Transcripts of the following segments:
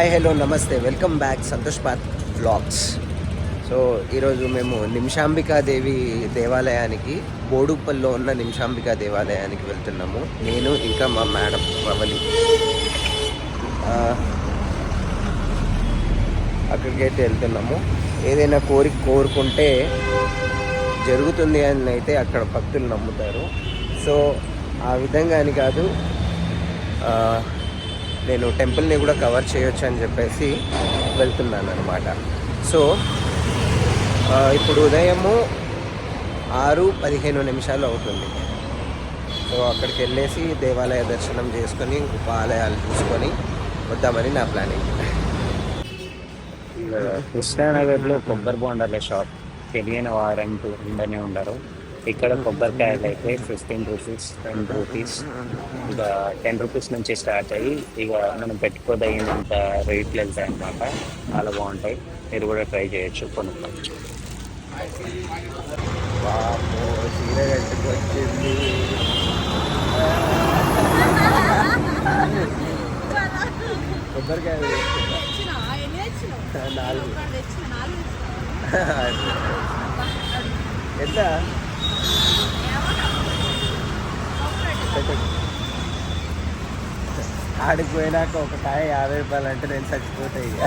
Hi hello namaste welcome back Santosh path blogs so ఈరోజు మేము నిమిషాంబికాదేవి దేవాలయానికి బోడుప్పల్లో ఉన్న నిమిషాంబికా దేవాలయానికి వెళ్తున్నాము. నేను ఇంకా మా మేడం రవలి అక్కడికి అక్కడికైతే వెళ్తున్నాము. ఏదైనా కోరిక కోరుకుంటే జరుగుతుంది అని అయితే అక్కడ భక్తులు నమ్ముతారు. సో ఆ విధంగా అని కాదు నేను టెంపుల్ని కూడా కవర్ చేయొచ్చు అని చెప్పేసి వెళ్తున్నాను అనమాట సో ఇప్పుడు ఉదయము ఆరు పదిహేను నిమిషాలు అవుతుంది. సో అక్కడికి వెళ్ళేసి దేవాలయ దర్శనం చేసుకొని ఉపాలయాలు చూసుకొని వద్దామని నా ప్లానింగ్. కృష్ణానగర్లో కొబ్బరి బొండాల షాప్. తెలియని వారంటూ ఉండనే ఉండరు. ఇక్కడ కొబ్బరికాయలు అయితే ఫిఫ్టీన్ రూపీస్ టెన్ రూపీస్ ఇక టెన్ రూపీస్ నుంచి స్టార్ట్ అయ్యి ఇక మనం పెట్టుకోదగినంత రేట్లు వెళ్తాయి అన్నమాట. చాలా బాగుంటాయి. మీరు కూడా ట్రై చేయొచ్చు కొనుక్కోవచ్చు. బాబో చీర కట్టుకొచ్చింది. కొబ్బరికాయ వేసుకుందా? తెచ్చిన. ఎన్ని తెచ్చినావు? నాలుగు. ఒకటి తెచ్చిన నాలుగు తెచ్చినావు? ఎంత. ఆడికి పోయినాక ఒక కాయ యాభై రూపాయలు అంటే నేను చచ్చిపోతాయి ఇక.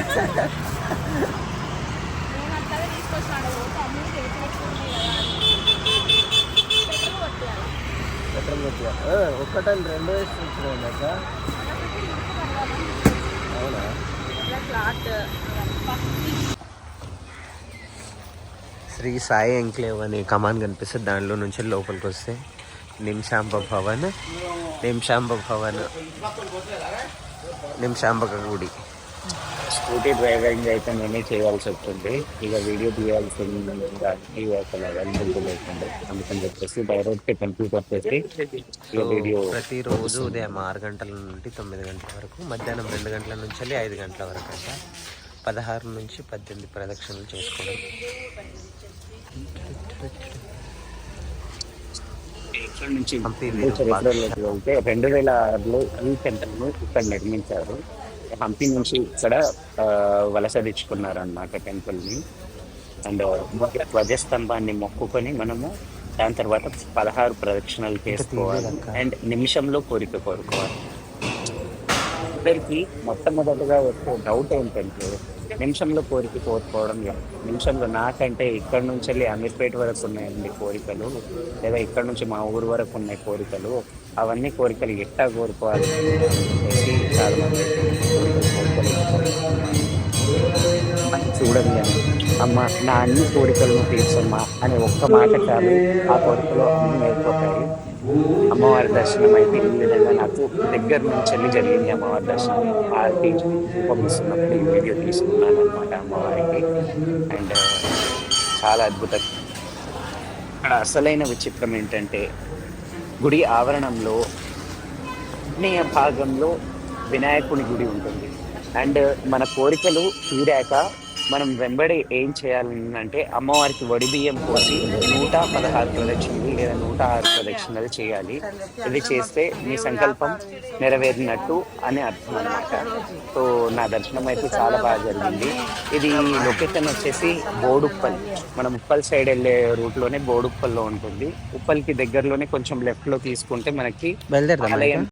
పెట్రోల్ ఒక్కటని రెండు వేసి వచ్చినాయి అక్క. అవునా. శ్రీ సాయి ఎంక్లేవ్ అని కమాన్ కనిపిస్తుంది దానిలో నుంచి లోపలికి వస్తే నిమిషాంబ భవన్ నిమిషాంబ భవన్ నిమిషాంబక గుడి. స్కూటీ డ్రైవింగ్ అయితే నేనే చేయాల్సి వస్తుంది. ఇక వీడియో తీయాల్సింది ఈ అసలు అవైలబుల్ లేకుండా. అందుకని చెప్పేసి డైరెక్ట్ టెంపుల్ వచ్చేసి ఇక సో వీడియో ప్రతిరోజు ఉదయం ఆరు గంటల నుండి తొమ్మిది గంటల వరకు మధ్యాహ్నం రెండు గంటల నుంచి వెళ్ళి ఐదు గంటల వరకు అంట. పదహారు నుంచి పద్దెనిమిది ప్రదక్షిణలు చేసుకోవడం. నుంచి? రెండు వేల ఆరులో ఈ సెంటర్ను ఇక్కడ నిర్మించారు. హంపి నుంచి ఇక్కడ వలస తెచ్చుకున్నారు అన్నమాట టెంపుల్ని. అండ్ ధ్వజస్తంభాన్ని మొక్కుకొని మనము దాని తర్వాత పదహారు ప్రదక్షిణలు చేసుకోవాలి. అండ్ నిమిషంలో కోరిక కోరుకోవాలి. అందరికి మొట్టమొదటిగా వచ్చే డౌట్ ఏంటంటే నిమిషంలో కోరిక కోరుకోవడం లేదు. నిమిషంలో నాకంటే ఇక్కడ నుంచి వెళ్ళి అమీర్పేట వరకు ఉన్నాయండి కోరికలు లేదా ఇక్కడ నుంచి మా ఊరు వరకు ఉన్నాయి కోరికలు. అవన్నీ కోరికలు ఎట్టా కోరుకోవాలి? అని చూడండి అని అమ్మ నా అన్ని కోరికలను తీర్చమ్మా అనే ఒక్క మాట చాలు. ఆ కోరికలు అన్నీ అయిపోతాయి అమ్మవారి దర్శనం అయితే ఈ విధంగా నాకు దగ్గర నుంచి వెళ్ళి జరిగింది అమ్మవారి దర్శనం. ఆర్టీ పంపిస్తున్నప్పుడు ఈ వీడియో తీసుకున్నాను అనమాట అమ్మవారికి. అండ్ చాలా అద్భుతం. ఇక్కడ అసలైన విచిత్రం ఏంటంటే గుడి ఆవరణంలో ఆగ్నేయ భాగంలో వినాయకుని గుడి ఉంటుంది. అండ్ మన కోరికలు తీరాక మనం వెంబడి ఏం చేయాలి అంటే అమ్మవారికి వడి బియ్యం పోసి నూట పదహారు ప్రదక్షిణలు లేదా నూట ఆరు ప్రదక్షిణలు చేయాలి. ఇది చేస్తే మీ సంకల్పం నెరవేరినట్టు అని అర్థం అనమాట సో నా దర్శనం అయితే చాలా బాగా జరిగింది. ఇది లొకేషన్ వచ్చేసి బోడుప్పల్. మనం ఉప్పల్ సైడ్ వెళ్ళే రూట్లోనే బోడుప్పల్లో ఉంటుంది. ఉప్పల్కి దగ్గరలోనే కొంచెం లెఫ్ట్లో తీసుకుంటే మనకి ఆలయం